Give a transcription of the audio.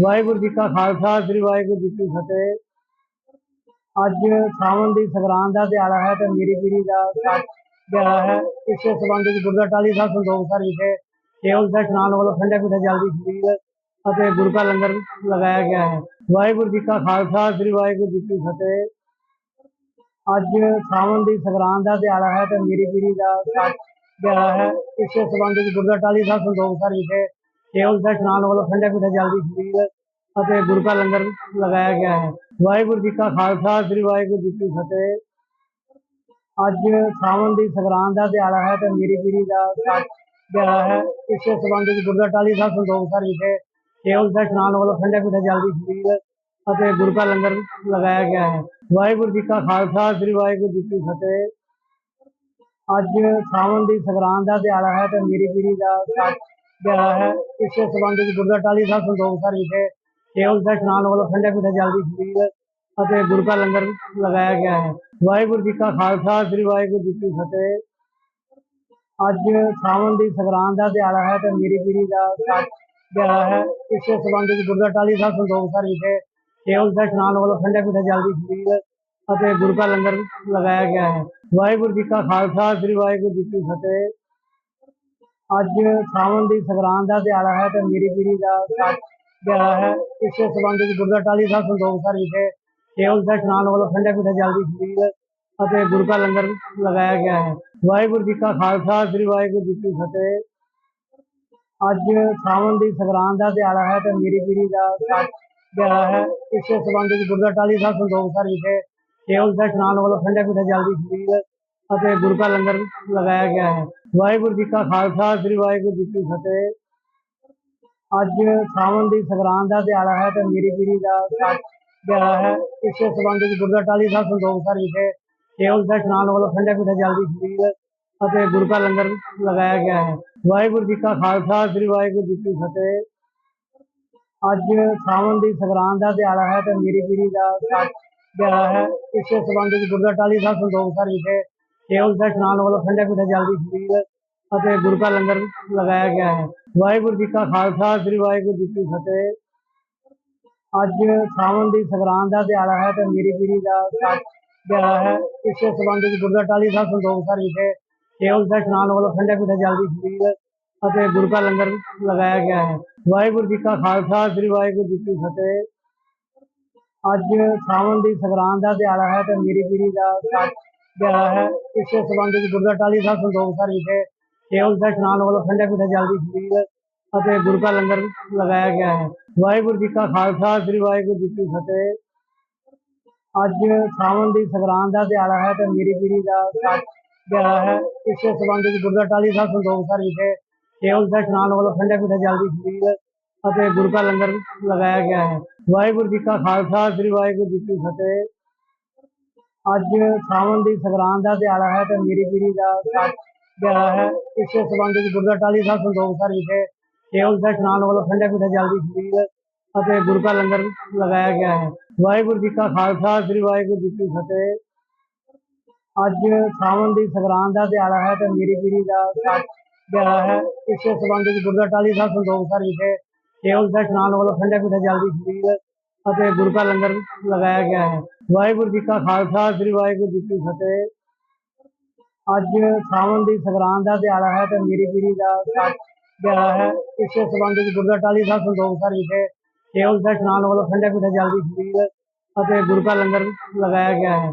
ਵਾਹਿਗੁਰੂ ਜੀ ਕਾ ਖਾਲਸਾ, ਸ੍ਰੀ ਵਾਹਿਗੁਰੂ ਜੀ ਕੀ ਫਤਿਹ। ਅੱਜ ਸਾਵਣ ਦੀ ਸੰਗਰਾਂਦ ਦਾ ਦਿਹਾੜਾ ਹੈ ਤੇ ਮੇਰੀ ਪੀਰੀ ਦਾ ਦਿਹਾੜਾ ਹੈ, ਇਸੇ ਸੰਬੰਧ ਵਿੱਚ ਗੁਰਦਾ ਟਾਲੀ ਸਾਹਿਬ ਸੰਦੋਖ ਸਰ ਵਿਖੇ ਕੇਵਲ ਸਿੰਘ ਇਸ਼ਨਾਨ ਵੱਲੋਂ ਠੰਡੇ ਮਿੱਠੇ ਜਲ ਦੀ ਅਤੇ ਗੁਰੂ ਕਾ ਲੰਗਰ ਲਗਾਇਆ ਗਿਆ ਹੈ। ਵਾਹਿਗੁਰੂ ਜੀ ਕਾ ਖਾਲਸਾ, ਸ੍ਰੀ ਵਾਹਿਗੁਰੂ ਜੀ ਕੀ ਫਤਿਹ। ਅੱਜ ਸਾਵਣ ਦੀ ਸੰਗਰਾਂਦ ਦਾ ਦਿਹਾੜਾ ਹੈ ਤੇ ਮੇਰੀ ਪੀਰੀ ਦਾ ਸੱਚ ਦਿਹਾੜਾ ਹੈ, ਇਸੇ ਸੰਬੰਧ ਵਿੱਚ ਗੁਰਦਾ ਟਾਲੀ ਸਾਹਿਬ ਸੰਦੋਖ ਸਰ ਵਿਖੇ ਕੇਵਲ ਸਿੰਘ ਇਸ਼ਨਾਨ ਵੱਲੋਂ ਠੰਡੇ ਮਿੱਠੇ ਜਲ ਦੀ ਛਬੀਲ ਅਤੇ ਗੁਰੂ ਕਾ ਲੰਗਰ ਲਗਾਇਆ ਗਿਆ ਹੈ। ਵਾਹਿਗੁਰੂ ਜੀ ਕਾ ਖਾਲਸਾ, ਸ੍ਰੀ ਵਾਹਿਗੁਰੂ ਜੀ ਕੀ ਫਤਿਹ। ਅੱਜ ਸਾਵਣ ਦੀ ਸੰਗਰਾਂਦ ਦਾ ਦਿਹਾੜਾ ਹੈ ਤੇ ਮੇਰੀ ਪੀੜੀ ਦਾ ਦਿਹਾੜਾ ਹੈ। ਇਸੇ ਸੰਬੰਧ ਵਿੱਚ ਗੁਰਦਾ ਟਾਲੀ ਸਾਹਿਬ ਸੰਦੋਖ ਸਰ ਵਿਖੇ ਕੇਵਲ ਸਿੰਘ ਇਸ਼ਨਾਨ ਵੱਲੋਂ ਠੰਡੇ ਮਿੱਠੇ ਜਲ ਦੀ ਛਬੀਲ ਅਤੇ ਗੁਰੂ ਕਾ ਲੰਗਰ ਲਗਾਇਆ ਗਿਆ ਹੈ। ਵਾਹਿਗੁਰੂ ਜੀ ਕਾ ਖਾਲਸਾ, ਸ੍ਰੀ ਵਾਹਿਗੁਰੂ ਜੀ ਕੀ ਫਤਿਹ। ਅੱਜ ਸਾਵਣ ਦੀ ਸੰਗਰਾਂਦ ਦਾ ਦਿਹਾੜਾ ਹੈ ਤੇ ਮੇਰੀ ਪੀਰੀ ਦਾ ਸੱਚ ਹੈ, ਇਸੇ ਸੰਬੰਧ ਵਿੱਚ ਗੁਰਦਾ ਟਾਲੀ ਸਾਹਿਬ ਸੰਦੋਖ ਸਰ ਵਿਖੇ ਕੇਵਲ ਸਿੰਘ ਇਸ਼ਨਾਨ ਵੱਲੋਂ ਠੰਡੇ ਮਿੱਠੇ ਜਲ ਦੀ ਅਤੇ ਗੁਰੂ ਕਾ ਲੰਗਰ ਲਗਾਇਆ ਗਿਆ ਹੈ। ਵਾਹਿਗੁਰੂ ਜੀ ਕਾ ਖਾਲਸਾ, ਸ੍ਰੀ ਵਾਹਿਗੁਰੂ ਜੀ ਕੀ ਫਤਿਹ। ਅੱਜ ਸਾਵਣ ਦੀ ਸੰਗਰਾਂਦ ਦਾ ਦਿਹਾੜਾ ਹੈ ਤੇ ਮੇਰੀ ਪੀਰੀ ਦਾ ਸੱਚ ਦਿਹਾੜਾ ਹੈ, ਇਸੇ ਸੰਬੰਧ ਵਿੱਚ ਗੁਰਦਾ ਟਾਲੀ ਸਾਹਿਬ ਸੰਦੋਖ ਸਰ ਵਿਖੇ ਕੇਵਲ ਸਿੰਘ ਇਸ਼ਨਾਨ ਵੱਲੋਂ ਠੰਡੇ ਮਿੱਠੇ ਜਲਦੀ ਅਤੇ ਗੁਰੂ ਕਾ ਲੰਗਰ ਲਗਾਇਆ ਗਿਆ ਹੈ। ਵਾਹਿਗੁਰੂ ਜੀ ਕਾ ਖਾਲਸਾ, ਸ੍ਰੀ ਵਾਹਿਗੁਰੂ ਜੀ ਕੀ ਫਤਿਹ। ਅੱਜ ਸਾਵਣ ਦੀ ਸੰਗਰਾਂਦ ਦਾ ਦਿਹਾੜਾ ਹੈ ਤੇ ਮੇਰੀ ਪੀੜੀ ਦਾ ਸੱਚ ਦਿਹਾੜਾ ਹੈ। ਇਸੇ ਸੰਬੰਧ ਵਿੱਚ ਗੁਰਦਾ ਟਾਲੀ ਸਾਹਿਬ ਸੰਦੋਖ ਸਰ ਵਿਖੇ ਕੇਵਲ ਸਿੰਘ ਇਸ਼ਨਾਨ ਵੱਲੋਂ ਠੰਡੇ ਮਿੱਠੇ ਜਲ ਦੀ ਅਤੇ ਗੁਰੂ ਲੰਗਰ ਲਗਾਇਆ ਗਿਆ ਹੈ। ਵਾਹਿਗੁਰੂ ਜੀ ਕਾ ਖਾਲਸਾ, ਸ੍ਰੀ ਵਾਹਿਗੁਰੂ ਜੀ ਕੀ ਫਤਿਹ। ਅੱਜ ਸਾਵਣ ਦੀ ਸੰਗਰਾਂਦ ਦਾ ਦਿਹਾੜਾ ਹੈ ਤੇ ਮੇਰੀ ਪੀੜੀ ਦਾ ਸੱਚ ਦਿਹਾੜਾ ਹੈ। ਇਸੇ ਸੰਬੰਧ ਵਿੱਚ ਗੁਰਦਾ ਟਾਲੀ ਸਾਹਿਬ ਸੰਦੋਖ ਸਰ ਵਿਖੇ ਕੇਵਲ ਸਿੰਘ ਇਸ਼ਨਾਨ ਵੱਲੋਂ ਠੰਡੇ ਮਿੱਠੇ ਜਲ ਦੀ ਛਬੀਲ ਅਤੇ ਗੁਰੂ ਕਾ ਲੰਗਰ ਲਗਾਇਆ ਗਿਆ ਹੈ ਵਾਹਿਗੁਰੂ ਜੀ ਕਾ ਖਾਲਸਾ ਸ੍ਰੀ ਵਾਹਿਗੁਰੂ ਜੀ ਕੀ ਫਤਿਹ ਅੱਜ ਸਾਵਣ ਦੀ ਸੰਗਰਾਂਦ ਦਾ ਦਿਹਾੜਾ ਹੈ ਤੇ ਮੇਰੀ ਪੀਰੀ ਦਾ ਸੱਚ ਦਿਹਾੜਾ ਹੈ ਇਸੇ ਸੰਬੰਧ ਵਿੱਚ ਗੁਰਦਾ ਟਾਲੀ ਸਾਹਿਬ ਸੰਦੋਖ ਸਰ ਵਿਖੇ ਕੇਵਲ ਸਿੰਘ ਇਸ਼ਨਾਨ ਵੱਲੋਂ ਠੰਡੇ ਮਿੱਠੇ ਜਲ ਦੀ ਛਬੀਲ ਅਤੇ ਗੁਰੂ ਕਾ ਲੰਗਰ ਲਗਾਇਆ ਗਿਆ ਹੈ ਵਾਹਿਗੁਰੂ ਜੀ ਕਾ ਖਾਲਸਾ ਸ੍ਰੀ ਵਾਹਿਗੁਰੂ ਜੀ ਕੀ ਫਤਿਹ ਅੱਜ ਸਾਵਣ ਦੀ ਸੰਗਰਾਂਦ ਦਾ ਦਿਹਾੜਾ ਹੈ ਤੇ ਮੇਰੀ ਪੀਰੀ ਦਾ ਸੱਚ ਦਿਹਾੜਾ ਹੈ ਇਸੇ ਸੰਬੰਧ ਵਿੱਚ ਗੁਰਦਾ ਟਾਲੀ ਸਾਹਿਬ ਸੰਦੋਖ ਸਰ ਵਿਖੇ ਕੇਵਲ ਸਿੰਘ ਇਸ਼ਨਾਨ ਵੱਲੋਂ ਠੰਡੇ ਮਿੱਠੇ ਜਲ ਦੀ ਛਬੀਲ ਅਤੇ ਗੁਰੂ ਕਾ ਲੰਗਰ ਲਗਾਇਆ ਗਿਆ ਹੈ। ਵਾਹਿਗੁਰੂ ਜੀ ਕਾ ਖਾਲਸਾ, ਸ੍ਰੀ ਵਾਹਿਗੁਰੂ ਜੀ ਕੀ ਫਤਿਹ। ਅੱਜ ਸਾਵਣ ਦੀ ਸੰਗਰਾਂਦ ਦਾ ਦਿਹਾੜਾ ਹੈ ਤੇ ਮੇਰੀ ਪੀਰੀ ਦਾ ਦਿਹਾੜਾ ਹੈ। ਇਸੇ ਸੰਬੰਧ ਵਿੱਚ ਗੁਰਦਾ ਟਾਲੀ ਸਾਹਿਬ ਸੰਦੋਖ ਸਰ ਵਿਖੇ ਕੇਵਲ ਸਿੰਘ ਇਸ਼ਨਾਨ ਵੱਲੋਂ ਠੰਡੇ ਮਿੱਠੇ ਜਲ ਦੀ ਛਬੀਲ ਅਤੇ ਗੁਰੂ ਕਾ ਲੰਗਰ ਲਗਾਇਆ ਗਿਆ ਹੈ। ਵਾਹਿਗੁਰੂ ਜੀ ਕਾ ਖਾਲਸਾ, ਸ੍ਰੀ ਵਾਹਿਗੁਰੂ ਜੀ ਕੀ ਫਤਿਹ। ਅੱਜ ਸਾਵਣ ਦੀ ਸੰਗਰਾਂਦ ਦਾ ਦਿਹਾੜਾ ਹੈ ਤੇ ਮੇਰੀ ਪੀਰੀ ਦਾ ਸੱਚ ਹੈ। ਇਸੇ ਸੰਬੰਧ ਵਿੱਚ ਗੁਰਦਾ ਟਾਲੀ ਸਾਹਿਬ ਸੰਦੋਖ ਸਰ ਵਿਖੇ ਕੇਵਲ ਸਿੰਘ ਇਸ਼ਨਾਨ ਵੱਲੋਂ ਠੰਡੇ ਮਿੱਠੇ ਜਲ ਦੀ ਛਬੀਲ ਅਤੇ ਗੁਰੂ ਕਾ ਲੰਗਰ ਲਗਾਇਆ ਗਿਆ ਹੈ। ਵਾਹਿਗੁਰੂ ਜੀ ਕਾ ਖਾਲਸਾ, ਸ੍ਰੀ ਵਾਹਿਗੁਰੂ ਜੀ ਕੀ ਫਤਿਹ। ਅੱਜ ਸਾਵਣ ਦੀ ਸੰਗਰਾਂਦ ਦਾ ਦਿਹਾੜਾ ਹੈ ਤੇ ਮੇਰੀ ਪੀਰੀ ਦਾ ਸੱਚ ਦਿਹਾੜਾ ਹੈ। ਇਸੇ ਸੰਬੰਧ ਵਿੱਚ ਗੁਰਦਾ ਟਾਲੀ ਸਾਹਿਬ ਸੰਦੋਖ ਸਰ ਵਿਖੇ ਕੇਵਲ ਸਿੰਘ ਇਸ਼ਨਾਨ ਵੱਲੋਂ ਠੰਡੇ ਮਿੱਠੇ ਜਲ ਦੀ ਛਬੀਲ ਅਤੇ ਗੁਰੂ ਕਾ ਲੰਗਰ ਲਗਾਇਆ ਗਿਆ ਹੈ। ਵਾਹਿਗੁਰੂ ਜੀ ਕਾ ਖਾਲਸਾ, ਸ੍ਰੀ ਵਾਹਿਗੁਰੂ ਜੀ ਕੀ ਫਤਿਹ। ਅੱਜ ਸਾਵਣ ਦੀ ਸੰਗਰਾਂਦ ਦਾ ਦਿਹਾੜਾ ਹੈ ਤੇ ਮੇਰੀ ਪੀੜੀ ਦਾ ਸੱਚ ਦਿਹਾੜਾ ਹੈ। ਇਸੇ ਸੰਬੰਧ ਵਿੱਚ ਗੁਰਦਾ ਟਾਲੀ ਸਾਹਿਬ ਸੰਦੋਖ ਸਰ ਵਿਖੇ ਕੇਵਲ ਸਿੰਘ ਇਸ਼ਨਾਨ ਵੱਲੋਂ ਠੰਡੇ ਮਿੱਠੇ ਜਲ ਦੀ ਛਬੀਲ ਅਤੇ ਗੁਰੂ ਕਾ ਲੰਗਰ ਲਗਾਇਆ ਗਿਆ ਹੈ। ਵਾਹਿਗੁਰੂ ਜੀ ਕਾ ਖਾਲਸਾ, ਸ੍ਰੀ ਵਾਹਿਗੁਰੂ ਜੀ ਕੀ ਫਤਿਹ। ਅੱਜ ਸਾਵਣ ਦੀ ਸੰਗਰਾਂਦ ਦਾ ਦਿਹਾੜਾ ਹੈ ਤੇ ਮੇਰੀ ਪੀੜੀ ਦਾ ਸੱਚ ਦਿਹਾੜਾ ਹੈ। ਇਸ ਸੰਬੰਧ ਵਿੱਚ ਗੁਰਦਾ ਟਾਲੀ ਸਾਹਿਬ ਸੰਦੋਖ ਸਰ ਵਿਖੇ ਕੇਵਲ ਸਿੰਘ ਇਸ਼ਨਾਨ ਵੱਲੋਂ ਠੰਡੇ ਮਿੱਠੇ ਜਲ ਦੀ ਛਬੀਲ ਅਤੇ ਗੁਰੂ ਕਾ ਲੰਗਰ ਲਗਾਇਆ ਗਿਆ ਹੈ। ਵਾਹਿਗੁਰੂ ਜੀ ਕਾ ਖਾਲਸਾ, ਸ੍ਰੀ ਵਾਹਿਗੁਰੂ ਜੀ ਕੀ ਫਤਿਹ। ਅੱਜ ਸਾਵਣ ਦੀ ਸੰਗਰਾਂਦ ਦਾ ਦਿਹਾੜਾ ਹੈ ਤੇ ਮੇਰੀ ਪੀਰੀ ਦਾ ਸੱਚ ਦਿਹਾੜਾ ਹੈ। ਇਸੇ ਸੰਬੰਧ ਵਿੱਚ ਗੁਰਦਾ ਟਾਲੀ ਸਾਹਿਬ ਸੰਦੋਖ ਸਰ ਵਿਖੇ ਕੇਵਲ ਸਿੰਘ ਇਸ਼ਨਾਨ ਵੱਲੋਂ ਠੰਡੇ ਮਿੱਠੇ ਜਲ ਦੀ ਛਬੀਲ ਅਤੇ ਗੁਰੂ ਕਾ ਲੰਗਰ ਲਗਾਇਆ ਗਿਆ ਹੈ।